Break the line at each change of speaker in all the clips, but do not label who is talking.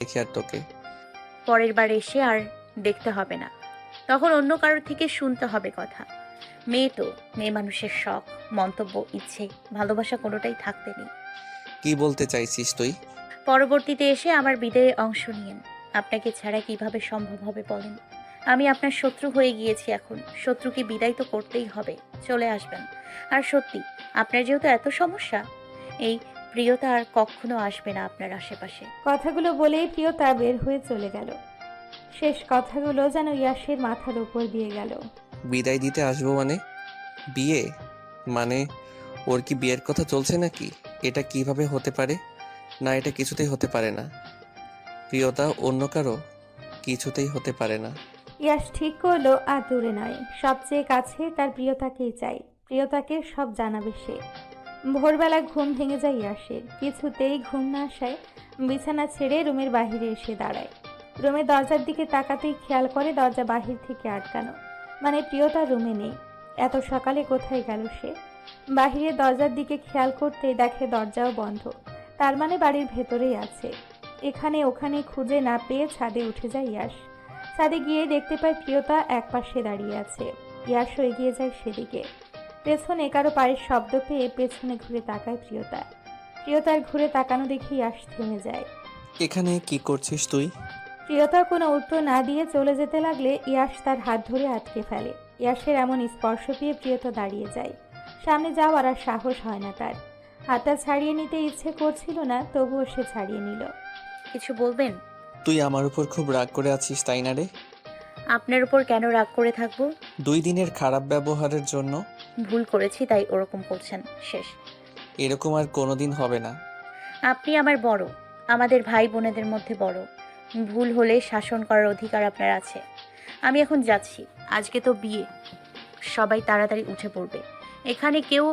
দেখি আর তোকে।
পরের বার এসে আর দেখতে হবে না। তখন অন্য কারোর থেকে শুনতে হবে কথা। মেয়ে তো মেয়ে মানুষের শখ মন্তব্য ইচ্ছে ভালোবাসা কোনোটাই থাকতে নেই।
কি বলতে চাইছিস তুই?
পরবর্তীতে এসে আমার বিদায়ে অংশ নিয়েন। আপনাকে ছাড়া কীভাবে সম্ভব হবে বলেন? আমি আপনার শত্রু হয়ে গিয়েছি এখন। শত্রুকে বিদায় তো করতেই হবে। চলে আসবেন। আর সত্যি আপনার যেহেতু এত সমস্যা এই প্রিয়তা আর কখনো আসবে না আপনার আশেপাশে।
কথাগুলো বলেই প্রিয়তা বের হয়ে চলে গেল। শেষ কথাগুলো যেন ইয়াসের মাথার উপর দিয়ে গেল।
বিদায় দিতে আসব মানে? বিয়ে? মানে ওর কি বিয়ের কথা চলছে নাকি? এটা কীভাবে হতে পারে? না এটা কিছুতেই হতে পারে না। প্রিয়তা অন্য কারও? কিছুতেই হতে পারে না।
ইয়াস ঠিক করল আর দূরে নয়। সবচেয়ে কাছে তার প্রিয়তাকেই চাই। প্রিয়তাকে সব জানাবে সে। ভোরবেলা ঘুম ভেঙে যায় ইয়াসের। কিছুতেই ঘুম না আসায় বিছানা ছেড়ে রুমের বাহিরে এসে দাঁড়ায়। রুমের দরজার দিকে তাকাতেই খেয়াল করে দরজা বাহির থেকে আটকানো। মানে প্রিয়তা রুমে নেই। এত সকালে কোথায় গেল সে? বাহিরে দরজার দিকে খেয়াল করতেই দেখে দরজাও বন্ধ। তার মানে বাড়ির ভেতরেই আছে। এখানে ওখানে খুঁজে না পেয়ে ছাদে উঠে যায় ইয়াস। ছাদে গিয়ে দেখতে পায় প্রিয়তা এক পাশে দাঁড়িয়ে আছে। ইয়াসও এগিয়ে যায় সেদিকে। পেছনে কারও পায়ের শব্দ পেয়ে পেছনে ঘুরে তাকায় প্রিয়তা। প্রিয়তার ঘুরে তাকানো দেখে ইয়াস থেমে যায়।
এখানে কি করছিস তুই?
প্রিয়তা কোনো উত্তর না দিয়ে চলে যেতে লাগলে ইয়াস তার হাত ধরে আটকে ফেলে। ইয়াসের এমন স্পর্শ পেয়ে প্রিয়তা দাঁড়িয়ে যায়। সামনে যাওয়ার আর সাহস হয় না তার। হাতটা ছাড়িয়ে নিতে ইচ্ছে করছিল না তবুও সে ছাড়িয়ে নিল।
কিছু বলবেন?
তুই আমার উপর খুব রাগ করে আছিস তাই না রে?
আপনার উপর কেন রাগ করে থাকব?
দুই দিনের খারাপ ব্যবহারের জন্য।
ভুল করেছি তাই ওরকম করছেন শেষ।
এরকম আর কোনোদিন হবে না।
আপনি আমার বড় আমাদের ভাই বোনেদের মধ্যে বড়। ভুল হলে শাসন করার অধিকার আপনার আছে। আমি এখন যাচ্ছি আজকে তো বিয়ে। সবাই তাড়াতাড়ি উঠে পড়বে। এখানে কেউ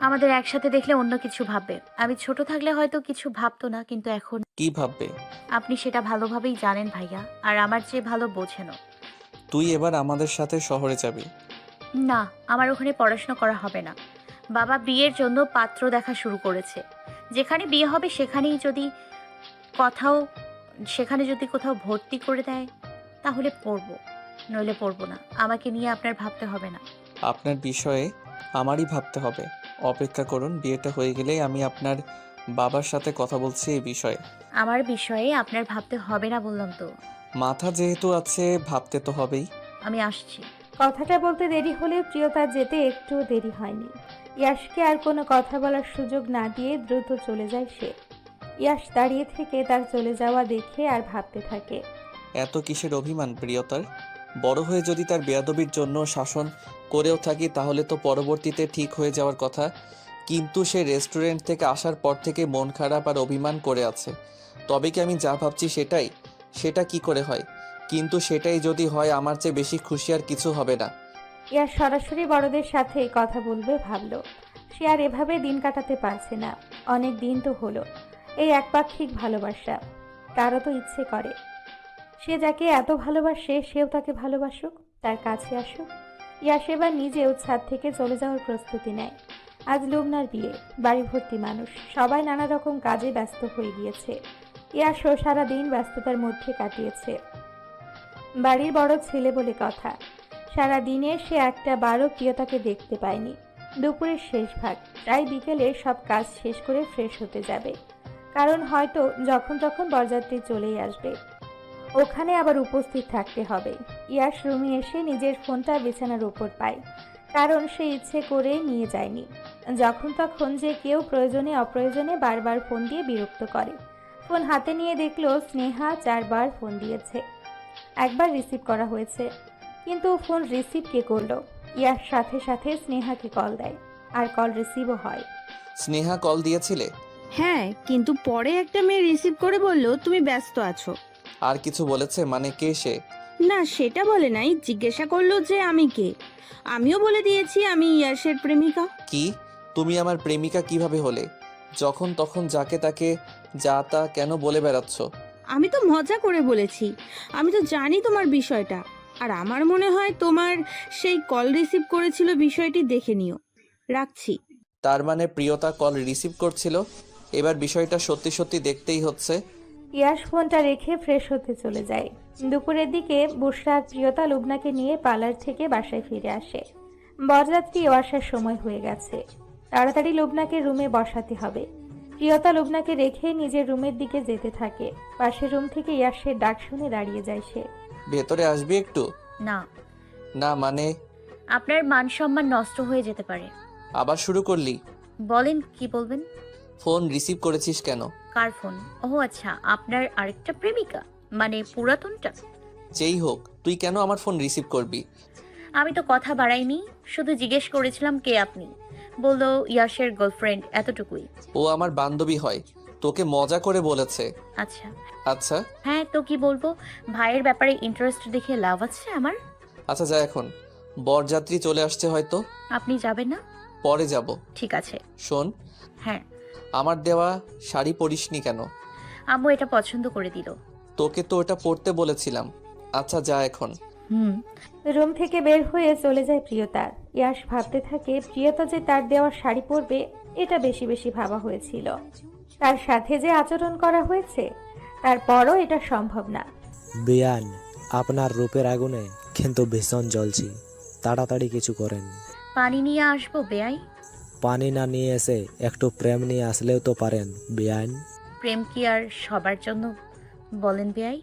আমাদের একসাথে দেখলে অন্য কিছু ভাববে। আমি ছোট থাকলে হয়তো কিছু ভাবতো না কিন্তু এখন
কি ভাববে?
আপনি সেটা ভালোভাবেই জানেন ভাইয়া আর আমার চেয়ে ভালো বোঝেনও।
তুই এবার আমাদের সাথে শহরে যাবি।
না আমার ওখানে পড়াশোনা করা হবে না। বাবা বিয়ের জন্য পাত্র দেখা শুরু করেছে। যেখানে বিয়ে হবে সেখানেই যদি কোথাও সেখানে যদি কোথাও ভর্তি করে দেয় তাহলে পড়ব। নইলে পড়ব না। আমাকে নিয়ে আপনার ভাবতে হবে না।
আপনার বিষয়ে আমারই ভাবতে হবে। অপেক্ষা করুন বিয়েটা হয়ে গেলেই আমি আপনার বাবার সাথে কথা বলছি এই বিষয়ে।
আমার বিষয়ে আপনার ভাবতে হবে না বললাম তো।
মাথা যেহেতু আছে ভাবতে তো হবেই।
আমি আসছি।
কথাটা বলতে দেরি হলেও প্রিয়তা যেতে একটুও দেরি হয়নি। ইয়াসকে আর কোনো কথা বলার সুযোগ না দিয়ে দ্রুত চলে যায় সে। ইয়াস দাঁড়িয়ে থেকে তার চলে যাওয়া দেখে আর ভাবতে থাকে।
এত কিসের অভিমান প্রিয়তার? বড় হয়ে যদি তার বেয়াদবির জন্য শাসন করেও থাকি তাহলে তো পরবর্তীতে ঠিক হয়ে যাওয়ার কথা। কিন্তু সে রেস্টুরেন্ট থেকে আসার পর থেকে মন খারাপ আর অভিমান করে আছে। তবে কি আমি যা ভাবছি সেটাই? সেটা কি করে হয়? কিন্তু সেটাই যদি হয়, আমার চেয়ে বেশি খুশি আর কিছু হবে না।
ইয়াস সরাসরি বড়দের সাথে কথা বলবে ভাবলো। সে আর এভাবে দিন কাটাতে পারছে না। অনেক দিন তো হলো। এই একপাক্ষিক ভালোবাসা। তারও তো ইচ্ছে করে। সে যাকে এত ভালোবাসে, সেও তাকে ভালোবাসুক, তার কাছে আসুক। ইয়াস এবার নিজেও ছাদ থেকে চলে যাওয়ার প্রস্তুতি নেয়। আজ লুবনার বিয়ে বাড়ি ভর্তি মানুষ, সবাই নানা রকম কাজে ব্যস্ত হয়ে গিয়েছে। ইয়াসও সারাদিন ব্যস্ততার মধ্যে কাটিয়েছে। বাড়ির বড় ছেলে বলে কথা। সারা দিনে সে একটা বারও প্রিয়তাকে দেখতে পায়নি। দুপুরের শেষ ভাগ। তাই বিকেলে সব কাজ শেষ করে ফ্রেশ হতে যাবে। কারণ হয়তো যখন তখন বরযাত্রী চলেই আসবে। ওখানে আবার উপস্থিত থাকতে হবে। ইয়াস রুমে এসে নিজের ফোনটা বিছানার উপর পায়। কারণ সে ইচ্ছে করে নিয়ে যায়নি। যখন তখন যে কেউ প্রয়োজনে অপ্রয়োজনে বারবার ফোন দিয়ে বিরক্ত করে। ফোন হাতে নিয়ে দেখল স্নেহা চারবার ফোন দিয়েছে। একবার রিসিভ করা হয়েছে। কিন্তু ফোন রিসিভ কে করল? ইয়ার সাথে সাথে স্নেহাকে কল দেয়। আর কল রিসিভও হয়।
স্নেহা কল দিয়েছিলে?
হ্যাঁ কিন্তু পরে একটা মেয়ে রিসিভ করে বলল তুমি ব্যস্ত আছো।
আর কিছু বলেছে? মানে কে সে?
না সেটা বলে নাই। জিজ্ঞাসা করল যে আমি কে? আমিও বলে দিয়েছি আমি ইয়াসের প্রেমিকা।
কি? তুমি আমার প্রেমিকা কীভাবে হলে? যখন তখন যাকে তাকে যা তা কেন বলে বেড়াচ্ছ?
আমি তো মজা করে বলেছি। আমি তো জানি তোমার বিষয়টা। আর আমার মনে হয় তোমার সেই কল রিসিভ করেছিল বিষয়টি দেখে নিও। রাখছি।
তার মানে প্রিয়তা কল রিসিভ করছিল? এবার বিষয়টা সত্যি সত্যি দেখতেই হচ্ছে।
ইয়াশ ফোনটা রেখে ফ্রেশ হতে চলে যায়। দুপুরের দিকে বুসরা আর প্রিয়তা লুবনাকে নিয়ে পার্লার থেকে বাসায় ফিরে আসে। বরযাত্রীও আসার সময় হয়ে গেছে। তাড়াতাড়ি লুবনাকে রুমে বসাতে হবে। প্রিয়তা লুবনাকে রেখে নিজের রুমের দিকে যেতে থাকে। পাশের রুম থেকে ইয়াশের ডাক শুনে দাঁড়িয়ে যায় সে।
ভেতরে আসবি একটু?
না।
না মানে?
আপনার মান সম্মান নষ্ট হয়ে যেতে পারে।
আবার শুরু করলি?
বলেন কি বলবেন?
ফোন রিসিভ করেছিস কেন?
কার ফোন? ও আচ্ছা আপনার আরেকটা প্রেমিকা মানে পুরাতনটা।
যেই হোক তুই কেন আমার ফোন রিসিভ করবি?
আমি তো কথা বাড়াইনি শুধু জিজ্ঞেস করেছিলাম কে আপনি। বলল ইয়াশের গার্লফ্রেন্ড এতটুকুই।
ও আমার বান্ধবী হয় তোকে মজা করে বলেছে।
আচ্ছা।
আচ্ছা।
হ্যাঁ তো কি বলব? ভাইয়ের ব্যাপারে ইন্টারেস্ট দেখে লাভ আছে আমার?
আচ্ছা যা এখন। বরযাত্রী চলে আসছে হয়তো।
আপনি যাবেন না?
পরে যাব।
ঠিক আছে।
শোন।
হ্যাঁ।
আমার দেওয়া শাড়ি পরিসনি কেন?
আম্মু এটা পছন্দ করে দিল।
তোকে তো ওটা পরতে বলেছিলাম। আচ্ছা যা এখন।
হুম।
রুম থেকে বের হয়ে চলে যায় প্রিয়তা। ইয়াস ভাবতে থাকে প্রিয়তা যে তার দেওয়া শাড়ি পরবে এটা বেশি বেশি ভাবা হয়েছিল। তার সাথে যে আচরণ করা হয়েছে তারপরও এটা সম্ভব না।
বিয়ান আপনার রূপের আগুনে কিন্তু ভীষণ জ্বলছি। তাড়াতাড়ি কিছু করেন।
পানি নিয়ে আসব বেয়াই?
পানি না নিয়ে এসে একটু প্রেম নিয়ে আসলেও তো পারেন বিয়ান।
প্রেম কি আর সবার জন্য বলেন বেয়াই?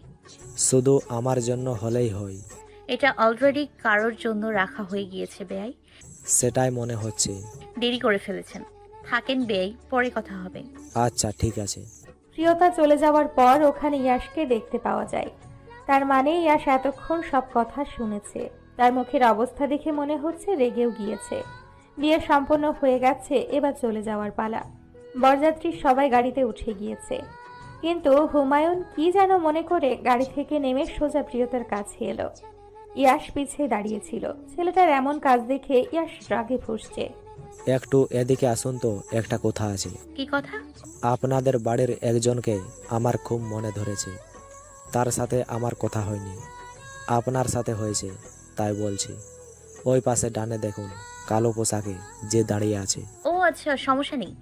শুধু আমার জন্য হলেই হয়।
এটা অলরেডি কারোর জন্য রাখা হয়ে গিয়েছে বেয়াই
সেটাই মনে হচ্ছে।
দেরি করে ফেলেছেন। থাকেন বেয়াই পরে কথা হবে।
আচ্ছা ঠিক আছে।
প্রিয়তা চলে যাওয়ার পর ওখানে ইয়াশকে দেখতে পাওয়া যায়। তার মানে ইয়াশ এতক্ষণ সব কথা শুনেছে। তার মুখের অবস্থা দেখে মনে হচ্ছে রেগেও গিয়েছে। বিয়ে সম্পন্ন হয়ে গেছে এবার চলে যাওয়ার পালা। বরযাত্রী সবাই গাড়িতে উঠে গিয়েছে। কিন্তু হুমায়ুন কি যেন মনে করে গাড়ি থেকে নেমে সোজা প্রিয়তার কাছে এলো। ইয়াশ পিছে দাঁড়িয়েছিল ছেলেটার এমন কাজ দেখে ইয়াশ রাগে ফুসছে।
একটু এদিকে আসুন তো একটা কথা আছে।
কি কথা?
আপনাদের বাড়ির একজনকে আমার খুব মনে ধরেছে। তার সাথে আমার কথা হয়নি। আপনার সাথে হয়েছে তাই বলছি। ওই পাশে ডানে দেখুন কালো পোশাকে যে দাঁড়িয়ে আছে।
ও আচ্ছা সমস্যা নেই।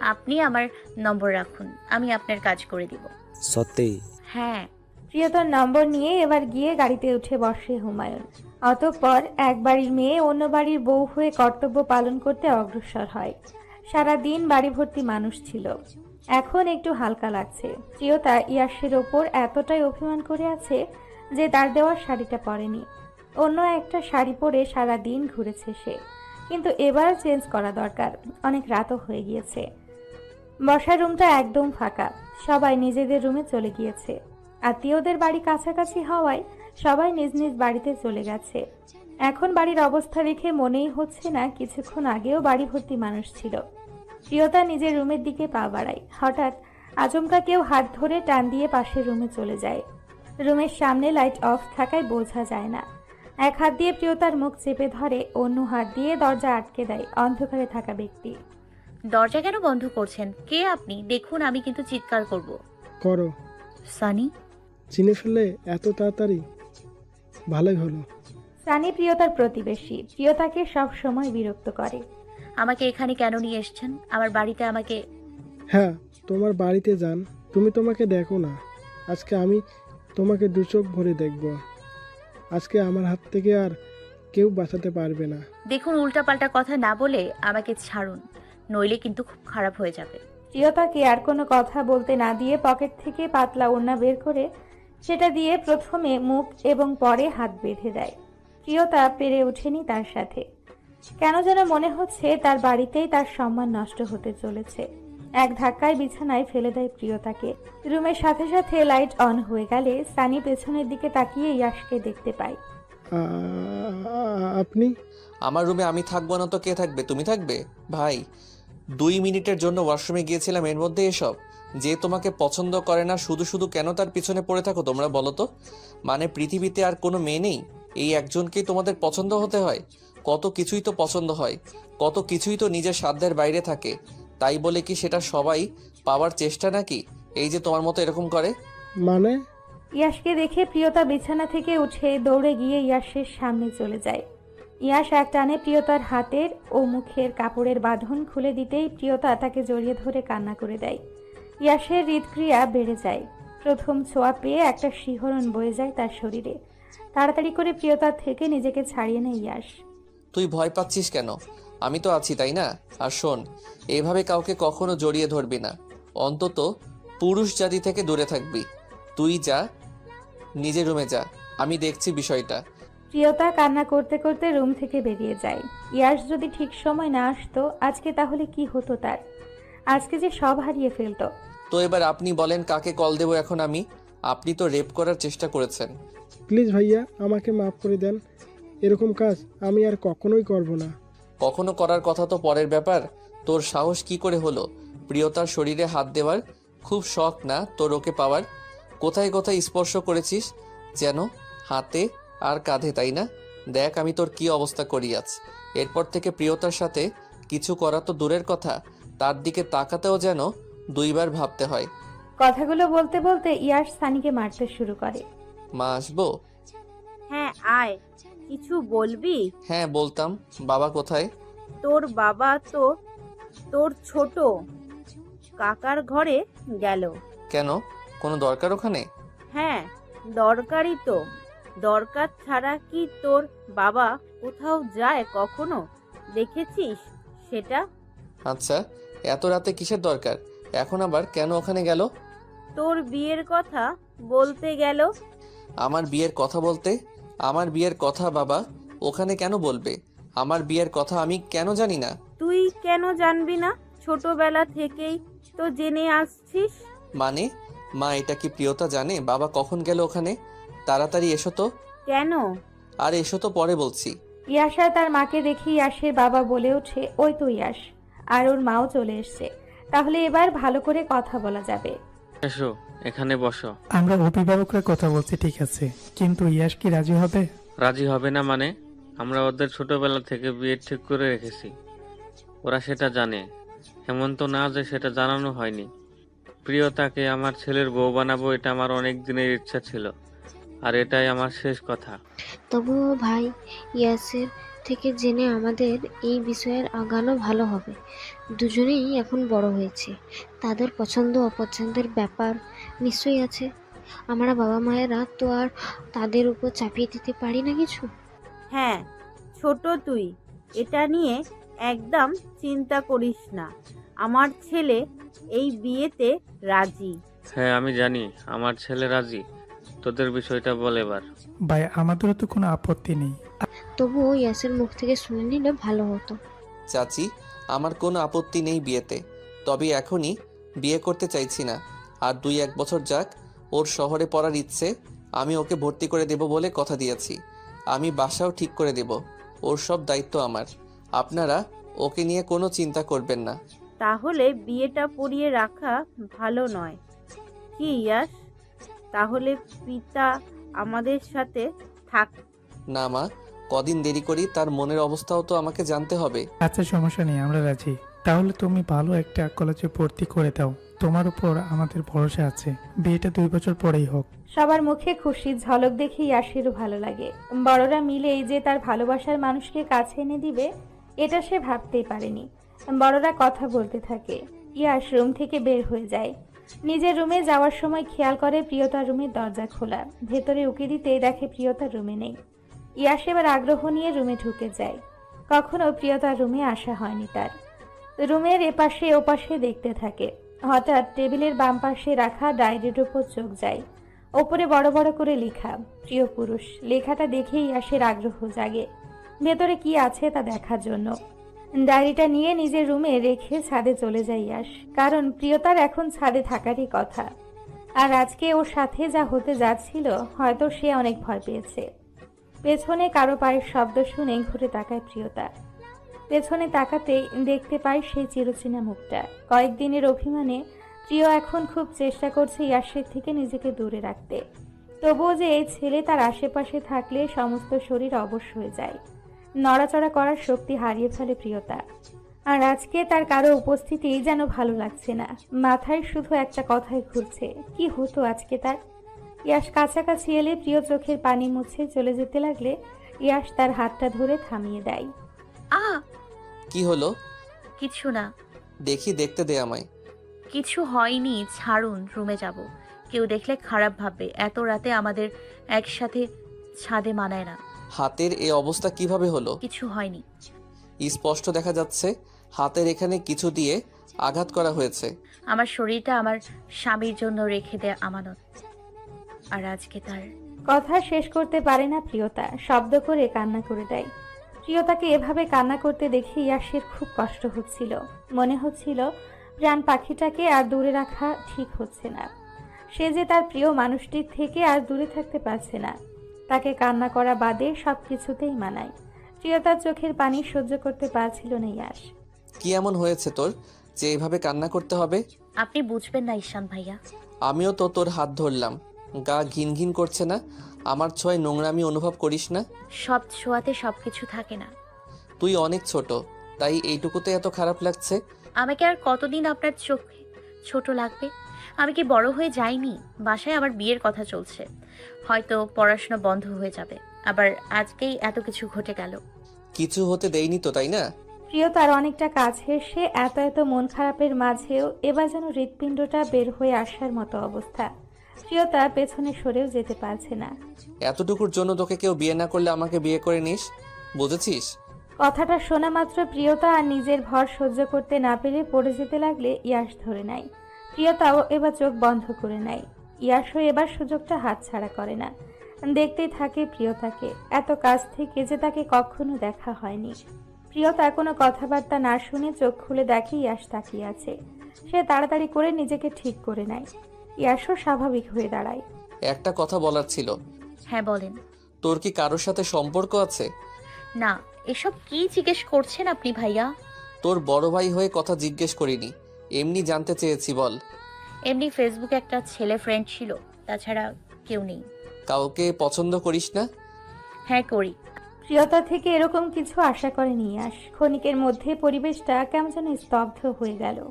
আপনি আমার নম্বর রাখুন আমি আপনার কাজ করে দিব।
সত্যি?
হ্যাঁ।
প্রিয়তর নম্বর নিয়ে এবার গিয়ে গাড়িতে উঠে বসে হুমায়ুন। অতঃপর এক বাড়ির মেয়ে অন্য বাড়ির বউ হয়ে কর্তব্য পালন করতে অগ্রসর হয়। সারা দিন বাড়ি ভর্তি মানুষ ছিল। এখন একটু হালকা লাগছে। প্রিয়তা ইয়াসের ওপর এতটাই অভিমান করে আছে যে তার দেওয়ার শাড়িটা পরেনি। অন্য একটা শাড়ি পরে সারা দিন ঘুরেছে সে। কিন্তু এবার চেঞ্জ করা দরকার। অনেক রাতও হয়ে গিয়েছে। বসার রুমটা একদম ফাঁকা। সবাই নিজেদের রুমে চলে গিয়েছে। আত্মীয়দের বাড়ি কাছাকাছি হওয়ায় সবাই নিজ নিজ বাড়িতে চলে গেছে। এখন বাড়ির অবস্থা দেখে মনেই হচ্ছে না কিছুক্ষণ আগেও বাড়ি ভর্তি মানুষ ছিল। প্রিয়তা নিজের রুমের দিকে পা বাড়ায়। হঠাৎ আচমকা কেউ হাত ধরে টান দিয়ে পাশের রুমে চলে যায়। রুমের সামনে লাইট অফ থাকায় বোঝা যায় না। এক হাত দিয়ে প্রিয়তার মুখ চেপে ধরে অন্য হাত দিয়ে দরজা আটকে দেয় অন্ধকারে থাকা ব্যক্তি।
দরজা কেন বন্ধ করছেন? কে আপনি? দেখুন আমি কিন্তু চিৎকার করব।
করো।
সানি?
চিনে ফেললে এত তাড়াতাড়ি? ভালোই হলো।
সানি প্রিয়তার প্রতিবেশী। প্রিয়তাকে সব সময় বিরক্ত করে।
আমাকে এখানে কেন নিয়ে এসেছেন? আমার বাড়িতে আমাকে
হ্যাঁ তোমার বাড়িতে যান। তুমি তোমাকে দেখো না। আজকে আমি তোমাকে দু চোখ ভরে দেখব। আজকে আমার হাত থেকে আর কেউ বাঁচাতে পারবে না।
দেখুন উল্টাপাল্টা কথা না বলে আমাকে ছাড়ুন নইলে কিন্তু খুব খারাপ হয়ে যাবে।
প্রিয়তাকে আর কোনো কথা বলতে না দিয়ে পকেট থেকে পাতলা ওড়না বের করে সেটা দিয়ে প্রথমে মুখ এবং পরে হাত বেঁধে দেয়। প্রিয়তা পেরে ওঠেনি তার সাথে। কেন যেন মনে হচ্ছে তার বাড়িতেই তার সম্মান নষ্ট হতে চলেছে। এক ধাক্কায় বিছানায় ফেলে দেয় প্রিয়তাকে। রুমের সাথে সাথে লাইট অন হয়ে গেলে সানি পেছনের দিকে তাকিয়ে ইয়াশকে দেখতে পায়।
আপনি?
আমার রুমে আমি থাকব না তো কে থাকবে? তুমি থাকবে? ভাই দুই মিনিটের জন্য ওয়াশরুমে গিয়েছিলাম এর মধ্যে এসব। যে তোমাকে পছন্দ করে না শুধু শুধু কেন তার পিছনে পড়ে থাকো তোমরা বলো তো? মানে পৃথিবীতে আর কোনো মেয়ে নেই? এই একজনকেই তোমাদের পছন্দ হতে হয়? কত কিছুই তো পছন্দ হয়। কত কিছুই তো নিজের সাধ্যের বাইরে থাকে। তাই বলে কি সেটা সবাই পাওয়ার চেষ্টা নাকি? এই যে তোমার মতো এরকম করে।
মানে?
ইয়াশকে দেখে প্রিয়তা বিছানা থেকে উঠে দৌড়ে গিয়ে ইয়াশের সামনে চলে যায়। ইয়াশ এক টানে প্রিয়তার হাতের ও মুখের কাপড়ের বাঁধন খুলে দিতেই প্রিয়তা তাকে জড়িয়ে ধরে কান্না করে দেয়। ইয়াশের হৃদক্রিয়া বেড়ে যায়। প্রথম ছোঁয়া পেয়ে একটা শিহরণ বয়ে যায় তার শরীরে। তাড়াতাড়ি করে প্রিয়তার থেকে নিজেকে ছাড়িয়ে নেয় ইয়াশ
তুই ভয় পাচ্ছিস কেন? আমি তো আছি তাই না? আর শোন এভাবে কাউকে কখনো জড়িয়ে ধরবি না। অন্তত পুরুষ জাতি থেকে দূরে থাকবি। তুই যা নিজের রুমে যা। আমি দেখছি বিষয়টা।
প্রিয়তা কান্না করতে করতে রুম থেকে বেরিয়ে যায়। ইয়াশ যদি ঠিক সময় না আসতো আজকে তাহলে কি হতো তার? আজকে যে সব হারিয়ে ফেলতো।
তো এবার আপনি বলেন কাকে কল দেবো এখন আমি? আপনি তো রেপ করার চেষ্টা করেছেন।
প্লিজ ভাইয়া আমাকে মাফ করে দেন। এরকম কাজ আমি আর কখনোই করব না।
কখনো করার কথা তো পরের ব্যাপার। তোর সাহস কি করে হলো? প্রিয়তার শরীরে হাত দেওয়ার খুব শখ না তোর ওকে পাওয়ার? কোথায় কোথায় স্পর্শ করেছিস? যেন হাতে আর কাঁধে তাই না? দেখ আমি তোর কি অবস্থা করি আজ। এরপর থেকে প্রিয়তার সাথে কিছু করা তো দূরের কথা। তার দিকে তাকাতেও যেন দুইবার ভাবতে হয়।
কথাগুলো বলতে বলতে ইয়াশ সানিকে মারতে শুরু করে।
মা আসব?
হ্যাঁ আয়। কিছু বলবি?
হ্যাঁ বলতাম। বাবা কোথায়?
তোর বাবা তো তোর ছোট। কাকার ঘরে গেল।
কেন? কোনো দরকার ওখানে?
হ্যাঁ দরকারই তো। দরকার ছাড়া কি তোর বাবা কোথাও যায় কখনো? দেখেছিস সেটা?
আচ্ছা এত রাতে কিসের দরকার? এখন আবার কেন ওখানে গেল?
তোর বিয়ের কথা বলতে গেল।
আমার বিয়ের কথা বলতে? আমার বিয়ের কথা বাবা ওখানে কেন বলবে? আমার বিয়ের কথা আমি কেন জানি না।
তুই কেন জানবি না? ছোটবেলা থেকেই তো জেনে আসছিস।
মানে? মা এটা কি প্রিয়তা জানে? বাবা কখন গেল ওখানে? তাড়াতাড়ি এসো তো।
কেন?
আর এসো তো পরে বলছি।
ইয়াশ তার মাকে দেখে ইয়াশের বাবা বলে ওঠে ওই তো ইয়াশ আর ওর মাও চলে এসছে। তাহলে এবার ভালো করে কথা বলা যাবে।
এসো এখানে বসো।
আমরা অভিভাবকরা কথা বলছি ঠিক আছে। কিন্তু ইয়াস কি রাজি হবে?
রাজি হবে না মানে? আমরা ওদের ছোটবেলা থেকে বিয়ে ঠিক করে রেখেছি। ওরা সেটা জানে। এমন তো না যে সেটা জানানো হয়নি। প্রিয়তাকে আমার ছেলের বউ বানাবো এটা আমার অনেক দিনের ইচ্ছা ছিল। আর এটাই আমার শেষ কথা।
তবুও ভাই ইয়াসের থেকে জেনে আমাদের এই বিষয়ের আগানো ভালো হবে। দুজনেই এখন বড় হয়েছে। তাদের পছন্দ অপছন্দের ব্যাপার নিশ্চয়ই আছে। আমরা বাবা মায়েরা তো আর তাদের উপর চাপিয়ে দিতে পারি না কিছু?
হ্যাঁ ছোট তুই এটা নিয়ে একদম চিন্তা করিস না। আমার ছেলে এই বিয়েতে রাজি।
হ্যাঁ আমি জানি আমার ছেলে রাজি। তোদের বিষয়টা বল এবার।
ভাই আমাদেরও তো কোনো আপত্তি নেই।
তবুও ইয়াসের মুখ থেকে শুনে নিলে ভালো হতো।
চাচি আমার কোনো আপত্তি নেই বিয়েতে। তবে এখনই বিয়ে করতে চাইছি না। আর দুই এক বছর যাক ওর শহরে পড়ার ইচ্ছে আমি ওকে ভর্তি করে দেব বলে কথা দিয়েছি। আমি বাসাও ঠিক করে দেব। ওর সব দায়িত্ব আমার। আপনারা ওকে নিয়ে কোনো চিন্তা করবেন না।
তাহলে বিয়েটা পড়িয়ে রাখা ভালো নয়। কি ইয়াস? তাহলে পিতা আমাদের সাথে থাক।
না মা কদিন দেরি করি তার মনের অবস্থাও তো আমাকে জানতে হবে।
আচ্ছা সমস্যা নেই আমরা রাজি। তাহলে তুমি ভালো একটা কলেজে ভর্তি করে দাও। তোমার উপর আমাদের ভরসা আছে। বিয়েটা দুই বছর পরেই হোক।
সবার মুখে খুশির ঝলক দেখে ইয়াশেরও ভালো লাগে। বড়রা মিলে এই যে তার ভালোবাসার মানুষকে কাছে এনে দিবে এটা সে ভাবতেই পারেনি। বড়রা কথা বলতে থাকে। ইয়াশ রুম থেকে বের হয়ে যায়। নিজের রুমে যাওয়ার সময় খেয়াল করে প্রিয়তার রুমের দরজা খোলা। ভেতরে উকি দিতে দেখে প্রিয়তার রুমে নেই। ইয়াশ এবার আগ্রহ নিয়ে রুমে ঢুকে যায়। কখনো প্রিয়তার রুমে আসা হয়নি তার। রুমের এপাশে ওপাশে দেখতে থাকে। হঠাৎ টেবিলের বাম পাশে রাখা ডায়েরির উপর চোখ যায়। ওপরে বড় বড় করে লেখা, প্রিয় পুরুষ। লেখাটা দেখেই ইয়াসের আগ্রহ জাগে। ভেতরে কি আছে তা দেখার জন্য। ডায়েরিটা নিয়ে নিজের রুমে রেখে ছাদে চলে যায় ইয়াস। কারণ প্রিয়তার এখন ছাদে থাকারই কথা। আর আজকে ওর সাথে যা হতে যাচ্ছিল, হয়তো সে অনেক ভয় পেয়েছে। পেছনে কারও পায়ের শব্দ শুনে ঘুরে তাকায় প্রিয়তা। পেছনে তাকাতেই দেখতে পায় সেই চিরচেনা মুখটা। কয়েকদিনের অভিমানে প্রিয় এখন খুব চেষ্টা করছে ইয়াসের থেকে নিজেকে দূরে রাখতে। তবুও যে এই ছেলে তার আশেপাশে থাকলে সমস্ত শরীর অবশ হয়ে যায়। নড়াচড়া করার শক্তি হারিয়ে ফেলে প্রিয়তা। আর আজকে তার কারও উপস্থিতি যেন ভালো লাগছে না। মাথায় শুধু একটা কথাই ঘুরছে, কি হতো আজকে তার? ইয়াস কাছাকাছি এলে প্রিয় চোখের পানি মুছে চলে যেতে লাগলে ইয়াস তার হাতটা ধরে থামিয়ে দেয়।
আ!
কি হলো?
কিছু না।
দেখি দেখতে দে আমায়।
কিছু হয়নি ছাড়ুন রুমে যাব। কেউ দেখলে খারাপ ভাববে এত রাতে আমাদের একসাথে ছাদে মানায় না।
হাতের এই অবস্থা কীভাবে হলো?
কিছু হয়নি।
স্পষ্ট দেখা যাচ্ছে হাতের এখানে কিছু দিয়ে আঘাত করা হয়েছে।
আমার শরীরটা আমার স্বামীর জন্য রেখে দেয়া আমানত। আর আজকে তার
কথা শেষ করতে পারে না প্রিয়তা শব্দ করে কান্না করে দেয়। প্রিয়তাকে এভাবে কান্না করতে দেখে ইয়াসের খুব কষ্ট হচ্ছিল। মনে হচ্ছিল প্রাণ পাখিটাকে আর দূরে রাখা ঠিক হচ্ছে না। সে যে তার প্রিয় মানুষটির থেকে আর দূরে থাকতে পারছে না। তাকে কান্না করা বাদে সব কিছুতেই মানায়। প্রিয়তার চোখের পানি সহ্য করতে পারছিল না ইয়াস।
কি এমন হয়েছে তোর যে এভাবে কান্না করতে হবে?
আপনি বুঝবেন না ঈশান ভাইয়া।
আমিও তো তোর হাত ধরলাম। গা ঘিন ঘিন করছে না? আমার ছোঁয়ায় নোংরামি অনুভব করিস না?
সব ছোঁয়াতে সব কিছু থাকে না।
তুই অনেক ছোট তাই এইটুকুতে এত খারাপ লাগছে?
আমাকে আর কতদিন আপনার চোখে ছোট লাগবে? আমি কি বড় হয়ে যাইনি? বাসায় আমার বিয়ের কথা চলছে। হয়তো পড়াশোনা বন্ধ হয়ে যাবে। আবার আজকেই এত কিছু ঘটে গেল।
কিছু হতে দেয়নি তো তাই না?
প্রিয় প্রিয়তার অনেকটা কাছে সে এত এত মন খারাপের মাঝেও এবার যেন হৃৎপিণ্ডটা বের হয়ে আসার মতো অবস্থা। প্রিয়তা পেছনে সরেও যেতে পারছে না।
এতটুকুর জন্য তোকে কেউ বিয়ে না করলে আমাকে বিয়ে করে নিস? বুঝেছিস?
কথাটা শোনা মাত্র প্রিয়তা আর নিজের ভর সহ্য করতে না পেরে পড়ে যেতে লাগলে ইয়াস ধরে নেয়। প্রিয়তাও এবার চোখ বন্ধ করে নেয়। ইয়াসও এবার সুযোগটা হাতছাড়া করে না। দেখতেই থাকে প্রিয়তাকে। এত কাছ থেকে যে তাকে কখনো দেখা হয়নি। প্রিয়তা কোনো কথাবার্তা না শুনে চোখ খুলে দেখে ইয়াস তাকিয়ে আছে। সে তাড়াতাড়ি করে নিজেকে ঠিক করে নেয়। ইয়াসও স্বাভাবিক হয়ে দাঁড়ায়।
একটা কথা বলার ছিল।
হ্যাঁ বলেন।
তোর কি কারোর সাথে সম্পর্ক আছে?
না এসব কি জিজ্ঞেস করছেন আপনি ভাইয়া?
তোর বড় ভাই হয়ে কথা জিজ্ঞেস করিনি। এমনি জানতে চেয়েছি বল।
এমনি ফেসবুকে একটা ছেলে ফ্রেন্ড ছিল তাছাড়া কেউ নেই।
কাউকে পছন্দ করিস না?
হ্যাঁ করি।
প্রিয়তা থেকে এরকম কিছু আশা করেনি ইয়াস ক্ষণিকের মধ্যে পরিবেশটা কেমন যেন স্তব্ধ হয়ে গেল।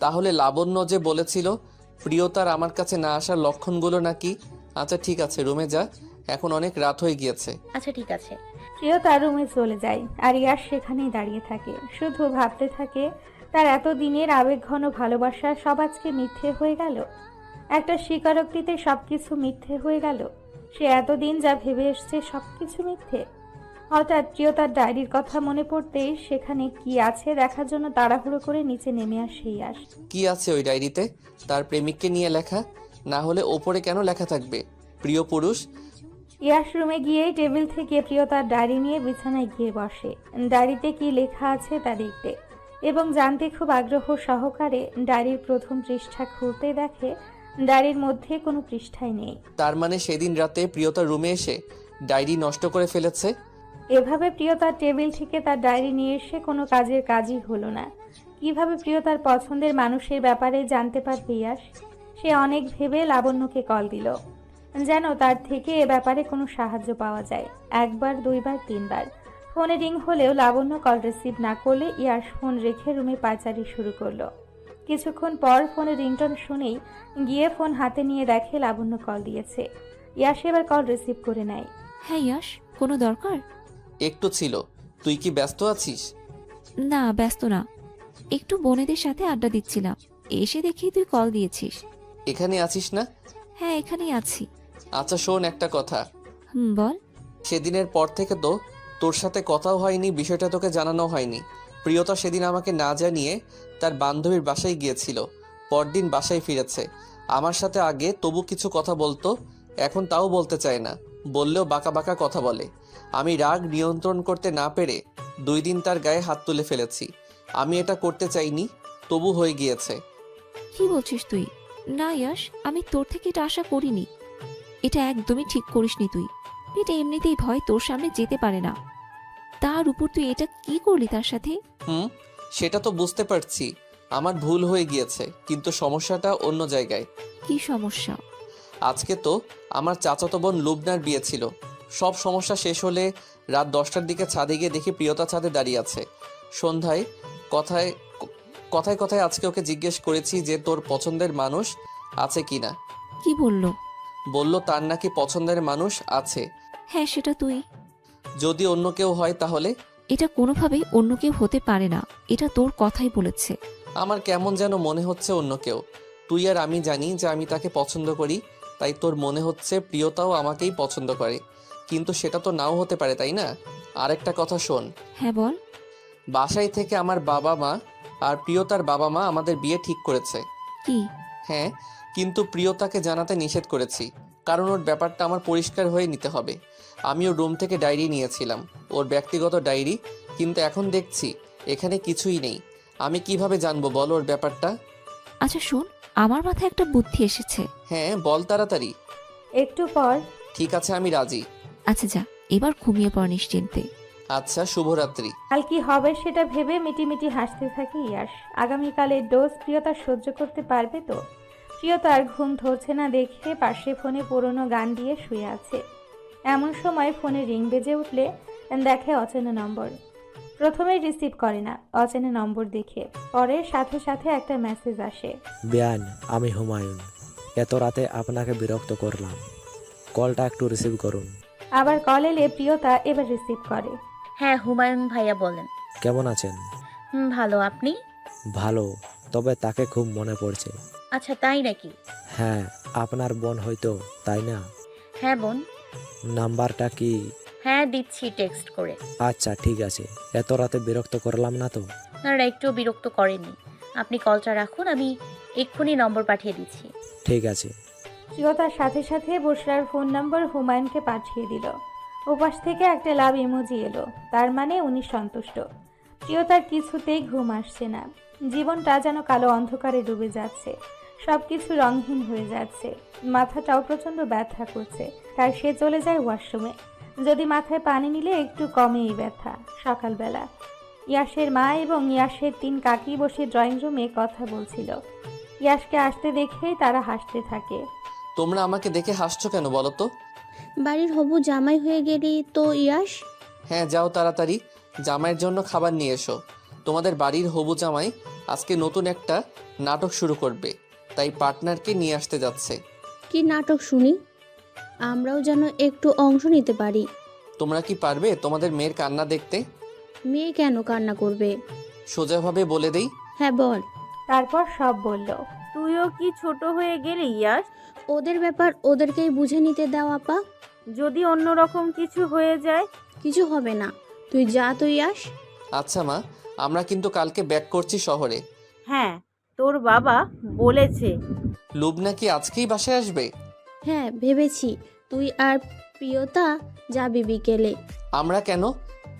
তাহলে লাবণ্য যে বলেছিল প্রিয়তার আমার কাছে না আসার লক্ষণগুলো নাকি? আচ্ছা ঠিক আছে, রুমে যা। এখন অনেক রাত হয়ে গিয়েছে।
আচ্ছা ঠিক আছে।
প্রিয়তা রুমে চলে যায়। আর ইয়াস সেখানেই দাঁড়িয়ে থাকে। শুধু ভাবতে থাকে, তার এত দিনের আবেগঘন ভালোবাসা সব আজকে মিথ্যে হয়ে গেল? একটা স্বীকারোক্তিতে সব কিছু মিথ্যে হয়ে গেল? সে এতদিন যা ভেবে এসছে সব কিছু মিথ্যে? হঠাৎ প্রিয়তার ডায়েরির কথা মনে পড়তেই সেখানে কি আছে দেখার জন্য তাড়াহুড়ো করে নিচে নেমে আসে। ইয়াস
কি আছে ওই ডায়েরিতে? তার প্রেমিককে নিয়ে লেখা? না হলে ওপরে কেন লেখা থাকবে? প্রিয় পুরুষ?
ইয়াস রুমে গিয়েই টেবিল থেকে প্রিয়তার ডায়েরি নিয়ে বিছানায় গিয়ে বসে। ডায়েরিতে কি লেখা আছে তা দেখতে। এবং জানতে খুব আগ্রহ সহকারে ডায়েরির প্রথম পৃষ্ঠা খুলতে দেখে ডায়েরির মধ্যে কোনো পৃষ্ঠাই নেই।
তার মানে সেদিন রাতে প্রিয়তার রুমে এসে ডায়েরি নষ্ট করে ফেলেছে?
এভাবে প্রিয়তার টেবিল থেকে তার ডায়েরি নিয়ে এসে কোনো কাজের কাজই হলো না। কীভাবে প্রিয়তার পছন্দের মানুষের ব্যাপারে জানতে পারবে ইয়াস? সে অনেক ভেবে লাবণ্যকে কল দিল। যেন তার থেকে এ ব্যাপারে কোনো সাহায্য পাওয়া যায়। একবার, দুইবার, তিনবার। ফোনে রিং হলেও লাবণ্য কল রিসিভ না করলে ইয়াস ফোন রেখে রুমে পাচারি শুরু করল। কিছুক্ষণ পর ফোনে রিংটন শুনেই গিয়ে ফোন হাতে নিয়ে দেখে লাবণ্য কল দিয়েছে। ইয়াস এবার কল রিসিভ করে নেয়।
হ্যাঁ ইয়াশ কোনো দরকার?
একটু ছিল। তুই কি ব্যস্ত আছিস?
না ব্যস্ত না। একটু বোনেদের সাথে আড্ডা দিচ্ছিলাম। এসে দেখি তুই কল দিয়েছিস।
এখানে আছিস না?
হ্যাঁ এখানেই আছি।
আচ্ছা শোন একটা কথা।
হুম বল।
সেদিনের পর থেকে তো তোর সাথে কথাও হয়নি বিষয়টা তোকে জানানো হয়নি। প্রিয়তা সেদিন আমাকে না জানিয়ে তার বান্ধবীর বাসায় গিয়েছিল। পরদিন বাসায় ফিরেছে। আমার সাথে আগে তবু কিছু কথা বলতো এখন তাও বলতে চায় না। বললেও বাঁকা বাঁকা কথা বলে। আমি রাগ নিয়ন্ত্রণ করতে না পেরে দুই দিন তার গায়ে হাত তুলে ফেলেছি। আমি এটা করতে চাইনি তবু হয়ে গিয়েছে।
কি বলছিস তুই? না ইয়াশ আমি তোর থেকে এটা আশা করিনি। এটা একদমই ঠিক করিসনি তুই। এটা এমনিতেই ভয় তোর সামনে যেতে পারে না। তার উপর তুই এটা কি করলি তার সাথে?
হুম সেটা তো বুঝতে পারছি। আমার ভুল হয়ে গিয়েছে কিন্তু সমস্যাটা অন্য জায়গায়।
কি সমস্যা?
আজকে তো আমার চাচাতো বোন লুবনার বিয়ে ছিল। সব সমস্যা শেষ হলে রাত দশটার দিকে ছাদে গিয়ে দেখি প্রিয়তা ছাদে দাঁড়িয়ে আছে। সন্ধ্যায় কথায় কথায় কথায় আজকে ওকে জিজ্ঞেস করেছি যে তোর পছন্দের মানুষ আছে কি না?
কি বলল?
বলল তার নাকি পছন্দের মানুষ আছে।
হ্যাঁ সেটা তুই।
যদি অন্য কেউ হয় তাহলে?
এটা কোনোভাবেই অন্য কেউ হতে পারে না। এটা তোর কথাই বলেছে।
আমার কেমন যেন মনে হচ্ছে অন্য কেউ। তুই আর আমি জানি যে আমি তাকে পছন্দ করি তাই তোর মনে হচ্ছে প্রিয়তাও আমাকেই পছন্দ করে। কিন্তু সেটা তো নাও হতে পারে তাই না? আরেকটা কথা শোন।
হ্যাঁ বল।
বাসায় থেকে আমার বাবা মা আর প্রিয়তার বাবা মা আমাদের বিয়ে ঠিক করেছে।
কি?
হ্যাঁ কিন্তু প্রিয়তাকে জানাতে নিষেধ করেছি কারণ ওর ব্যাপারটা আমার পরিষ্কার হয়ে নিতে হবে। আমি ওর রুম থেকে ডায়েরি নিয়েছিলাম ওর ব্যক্তিগত ডায়েরি কিন্তু এখন দেখছি এখানে কিছুই নেই। আমি কীভাবে জানব বল ওর ব্যাপারটা?
আচ্ছা শোন আমার মাথায় একটা বুদ্ধি এসেছে।
হ্যাঁ বল তাড়াতাড়ি।
একটু পর।
ঠিক আছে আমি রাজি।
আচ্ছা যা এবার ঘুমিয়ে পড় নিশ্চিন্তে।
আচ্ছা শুভরাত্রি।
কাল কি হবে সেটা ভেবে মিটিমিটি হাসতে থাকি ইয়াস আগামীকালের ডোজ প্রিয়তা সহ্য করতে পারবে তো? প্রিয়তার ঘুম ধরছে না দেখে পাশে ফোনে পুরনো গান দিয়ে শুয়ে আছে। এমন সময় ফোনে রিং বেজে উঠলে দেখে অচেনা নম্বর। প্রথমে রিসিভ করে না অচেনা নম্বর দেখে। পরে সাথে সাথে একটা মেসেজ আসে।
বেআইন আমি হুমায়ুন। এত রাতে আপনাকে বিরক্ত করলাম। কলটা একটু রিসিভ করুন।
আবার কল এলে প্রিয়তা এবার রিসিভ করে।
হ্যাঁ হুমায়ুন ভাইয়া বলেন।
কেমন আছেন?
হুম ভালো। আপনি?
ভালো তবে তাকে খুব মনে পড়ছে।
আচ্ছা তাই নাকি?
হ্যাঁ আপনার বোন হয়তো তাই না?
হ্যাঁ বোন।
নাম্বারটা কি?
হ্যাঁ দিচ্ছি টেক্সট করে।
আচ্ছা ঠিক আছে। এত রাতে বিরক্ত করলাম না তো?
না না একটু বিরক্ত করেনি আপনি কলটা রাখুন আমি এক্ষুনি নম্বর পাঠিয়ে দিচ্ছি।
ঠিক আছে।
প্রিয়তার সাথে সাথে বসরার ফোন নম্বর হুমায়ুনকে পাঠিয়ে দিল। ওপাশ থেকে একটা লাভ ইমোজি এলো। তার মানে উনি সন্তুষ্ট। প্রিয়তার কিছুতেই ঘুম আসছে না। জীবনটা যেন কালো অন্ধকারে ডুবে যাচ্ছে। সব কিছু রংহীন হয়ে যাচ্ছে। মাথাটাও প্রচণ্ড ব্যথা করছে। তাই সে চলে যায় ওয়াশরুমে। যদি মাথায় পানি নিলে একটু কমে এই ব্যথা, সকালবেলা। ইয়াসের মা এবং ইয়াসের তিন কাকি বসে ড্রয়িং রুমে কথা বলছিল। ইয়াসকে আসতে দেখেই তারা হাসতে থাকে।
তোমরা আমাকে দেখে হাসছো কেন বলো তো?
বাড়ির হবু জামাই হয়ে গেলি তো ইয়াস?
হ্যাঁ যাও তাড়াতাড়ি। জামাইয়ের জন্য খাবার নিয়ে এসো। তোমাদের বাড়ির হবু জামাই আজকে নতুন একটা নাটক শুরু করবে তাই পার্টনারকে নিয়ে আসতে যাচ্ছে।
কি নাটক শুনি? আমরাও যেন একটু অংশ নিতে পারি।
তোমরা কি পারবে তোমাদের মেয়ের কান্না দেখতে?
মেয়ে কেন কান্না করবে?
সোজাভাবে বলে দেই।
হ্যাঁ বল।
তারপর সব বলল
তুইও কি ছোট হয়ে গেলি ইয়াস?
ওদের ব্যাপার ওদেরকেই বুঝে নিতে দাও আপা।
যদি অন্যরকম কিছু হয়ে যায়?
কিছু হবে না। তুই যা তুই আস।
আচ্ছা মা আমরা কিন্তু কালকে ব্যাক করছি শহরে।
হ্যাঁ তোর বাবা বলেছে।
লুবনা কি আজকেই বাসায় আসবে?
হ্যাঁ ভেবেছি। তুই আর প্রিয়তা যাবি বিকেলে।
আমরা কেন?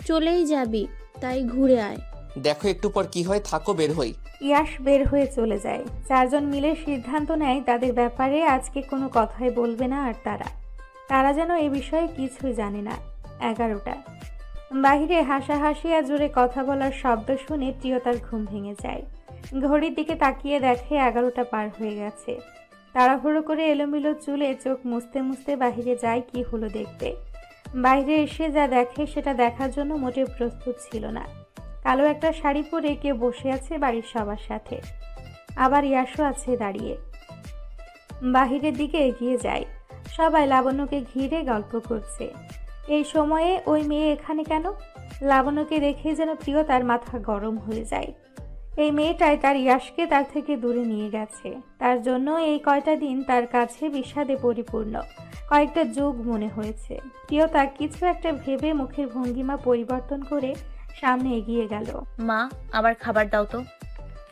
চলেই যাবি তাই ঘুরে আয়।
দেখো একটু পর কি হয় থাকো বের হই।
ইয়াস বের হয়ে চলে যায়। চারজন মিলে সিদ্ধান্ত নেয় তাদের ব্যাপারে আজকে কোনো কথাই বলবে না আর তারা। তারা যেন এ বিষয়ে কিছুই জানে না। এগারোটা। বাহিরে হাসাহাসি আর জোরে কথা বলার শব্দ শুনে প্রিয়তার ঘুম ভেঙে যায়। ঘড়ির দিকে তাকিয়ে দেখে এগারোটা পার হয়ে গেছে। তাড়াহুড়ো করে এলোমেলো চুলে চোখ মুছতে মুছতে বাহিরে যায় কি হলো দেখতে। বাইরে এসে যা দেখে সেটা দেখার জন্য মোটেও প্রস্তুত ছিল না। কালো একটা শাড়ি পরে কেউ বসে আছে বাড়ির সবার সাথে। আবার ইয়াসও আছে দাঁড়িয়ে। বাহিরের দিকে এগিয়ে যায়। সবাই লাবণ্যকে ঘিরে গল্প করছে। এই সময়ে ওই মেয়ে এখানে কেন? লাবণ্যকে দেখে যেন প্রিয় তার মাথা গরম হয়ে যায়। এই মেয়েটাই তার ইয়াসকে তার থেকে দূরে নিয়ে গেছে। তার জন্য এই কয়টা দিন তার কাছে বিষাদে পরিপূর্ণ। কয়েকটা যোগ মনে হয়েছে। প্রিয় তার কিছু একটা ভেবে মুখের ভঙ্গিমা পরিবর্তন করে সামনে এগিয়ে গেল।
মা আবার খাবার দাও তো।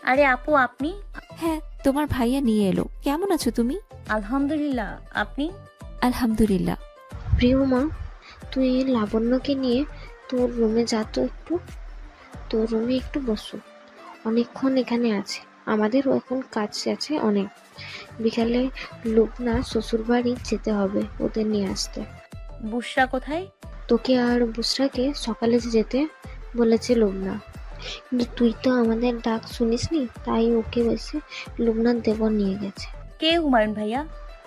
আরে আপু আপনি?
হ্যাঁ তোমার ভাইয়া নিয়ে এলো। কেমন আছো তুমি?
আলহামদুলিল্লাহ আপনি?
আলহামদুলিল্লাহ।
প্রিয় মা তুই লাবণ্যকে নিয়ে তোর রুমে যা তো একটু। তোর রুমে একটু বসো। অনেকক্ষণ এখানে আছে। আমাদেরও এখন কাজ আছে অনেক। বিকালে লোকনা শ্বশুরবাড়ি যেতে হবে ওদের নিয়ে আসতে।
বুসরা কোথায়?
তোকে আর বুসরাকে সকালে যেতে বলেছে লুবনা কিন্তু তুই তো আমাদের ডাক শুনিসনি তাই ওকে বসে লুবনার দেবর নিয়ে গেছে।
কে হুমায়ুন ভাইয়া?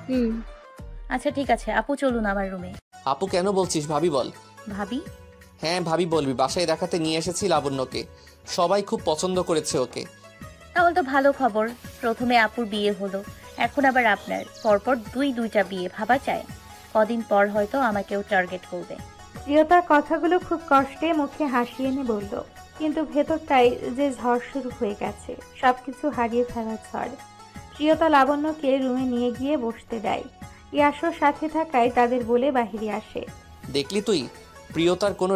হুম।
আচ্ছা ঠিক আছে আপু চলুন আমার রুমে।
আপু কেন বলছিস ভাবি বল।
ভাবি?
হ্যাঁ ভাবি বলবি বাসায় দেখাতে নিয়ে এসেছি লাবণ্যকে। সবাই খুব পছন্দ করেছে ওকে।
তাহলে তো ভালো খবর প্রথমে আপুর বিয়ে হলো এখন আবার আপনার। পরপর দুই দুইটা বিয়ে ভাবা চায় কদিন পর হয়তো আমাকেও টার্গেট করবে।
প্রিয়তার কথাগুলো খুব কষ্টে মুখে হাসি এনে বলল, কিন্তু ভেতরটাই যে ঝড় শুরু হয়ে গেছে, সবকিছু হারিয়ে ফেলার ঝড়। প্রিয়তা লাবণ্যকে রুমে নিয়ে গিয়ে বসতে দেয়। ইয়াসর সাথে থাকায় তাদের বলে বাহিরে আসে।
দেখলি তুই? প্রিয়তার কোনো